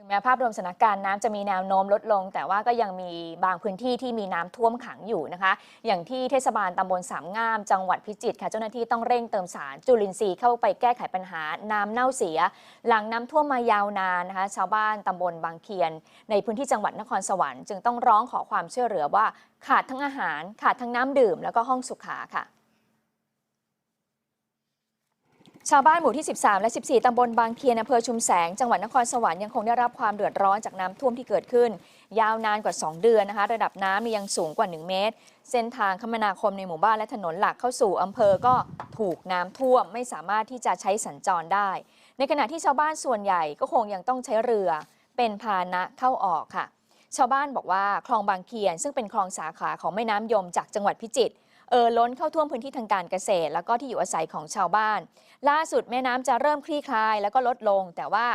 ถึงแม้ภาพรวมสถานการณ์น้ำจะมีแนวโน้มลดลง แต่ว่าก็ยังมีบางพื้นที่ที่มีน้ำท่วมขังอยู่นะคะ อย่างที่เทศบาลตำบลสามงาม จังหวัดพิจิตรค่ะ เจ้าหน้าที่ต้องเร่งเติมสารจุลินทรีย์เข้าไปแก้ไขปัญหาน้ำเน่าเสีย หลังน้ำท่วมมายาวนานนะคะ ชาวบ้านตำบลบางเคียน ในพื้นที่จังหวัดนครสวรรค์จึงต้องร้องขอความช่วยเหลือว่าขาดทั้งอาหาร ขาดทั้งน้ำดื่มแล้วก็ห้องสุขาค่ะ ชาวบ้านหมู่ที่ 13 และ 14 ตำบลบางเคียนอำเภอชุมแสง จังหวัดนครสวรรค์ยังคงได้รับความเดือดร้อนจากน้ำท่วมที่เกิดขึ้น ยาวนานกว่า 2 เดือนนะคะ ระดับน้ำยังสูงกว่า 1 เมตร เส้นทางคมนาคมในหมู่บ้านและถนนหลักเข้าสู่อำเภอก็ถูกน้ำท่วมไม่สามารถที่จะใช้สัญจรได้ ในขณะที่ชาวบ้านส่วนใหญ่ก็คงยังต้องใช้เรือเป็นพาหนะเข้าออกค่ะ ชาวบ้านบอกว่าคลองบางเคียนซึ่งเป็นคลองสาขาของแม่น้ำยมจากจังหวัดพิจิตร เอ่อล้นเข้าท่วมพื้นที่ทางการเกษตร แล้วก็ที่อยู่อาศัยของชาวบ้าน ล่าสุดแม่น้ำจะเริ่มคลี่คลาย แล้วก็ลดลง แต่ว่า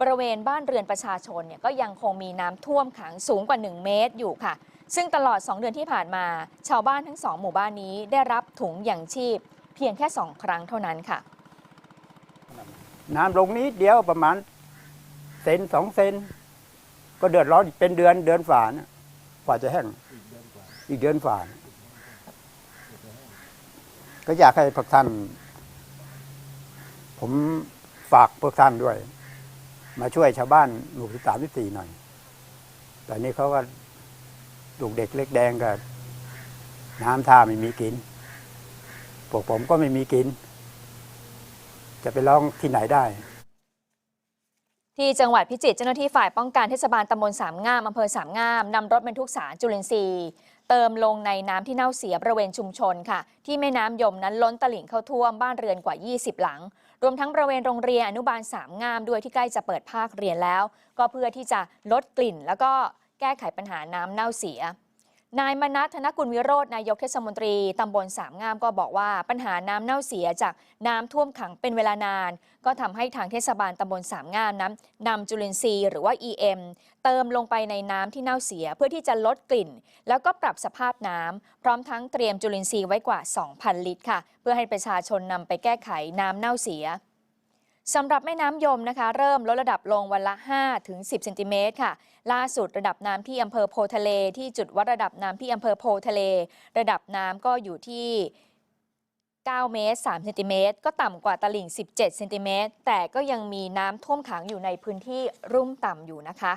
บริเวณบ้านเรือนประชาชนเนี่ยก็ยังคงมีน้ำท่วมขังสูงกว่า 1 เมตรอยู่ค่ะ ซึ่งตลอด 2 เดือนที่ผ่านมา ชาวบ้านทั้ง2หมู่บ้านนี้ได้รับถุงอย่างชีพ เพียงแค่ 2 ครั้งเท่านั้นค่ะ น้ำลงนี้เดียวประมาณเซนสองเซน ก็เดือดร้อนเป็นเดือนเดือนฝ่านะกว่าจะแห้งอีกเดือนฝ่านะ ก็อยากให้พวกท่าน ผมฝากพวกท่านด้วย มาช่วยชาวบ้านหมู่ที่สามที่สี่หน่อย ตอนนี้เขาก็ลูกเด็กเล็กแดงก็น้ำท่าไม่มีกินพวกผมก็ไม่มีกิน จะไปร้องที่ไหนได้ที่จังหวัดพิจิตรเจ้าหน้าที่ฝ่ายป้องกันเทศบาลตำบลสามงามอำเภอสามงามนำรถบรรทุกสารจุลินทรีย์ เติมลงในน้ำที่เน่าเสียบริเวณชุมชนค่ะ ที่แม่น้ำยมนั้นล้นตลิ่งเข้าท่วมบ้านเรือนกว่า 20 หลัง รวมทั้งบริเวณโรงเรียนอนุบาลสามงามด้วยที่ใกล้จะเปิดภาคเรียนแล้ว ก็เพื่อที่จะลดกลิ่น แล้วก็แก้ไขปัญหาน้ำเน่าเสีย นายมนัทธนกุลวิโรจน์นายกเทศมนตรีตำบลสามงามก็บอกว่าปัญหาน้ำเน่าเสียจากน้ำท่วมขังเป็นเวลานาน ก็ทำให้ทางเทศบาลตำบลสามงามนั้นนำจุลินทรีย์หรือว่า EM เติมลงไปในน้ำที่เน่าเสียเพื่อที่จะลดกลิ่น แล้วก็ปรับสภาพน้ำพร้อมทั้งเตรียมจุลินทรีย์ไว้กว่า 2,000 ลิตรค่ะ เพื่อให้ประชาชนนำไปแก้ไขน้ำเน่าเสีย สำหรับแม่น้ำยมนะคะ เริ่มลดระดับลงวันละ 5 ถึง 10 เซนติเมตรค่ะ ล่าสุดระดับน้ำที่อำเภอโพทะเล ที่จุดวัดระดับน้ำที่อำเภอโพทะเล ระดับน้ำก็อยู่ที่ 9 เมตร 3 เซนติเมตร ก็ต่ำกว่าตลิ่ง 17 เซนติเมตร แต่ก็ยังมีน้ำท่วมขังอยู่ในพื้นที่รุ่มต่ำอยู่นะคะ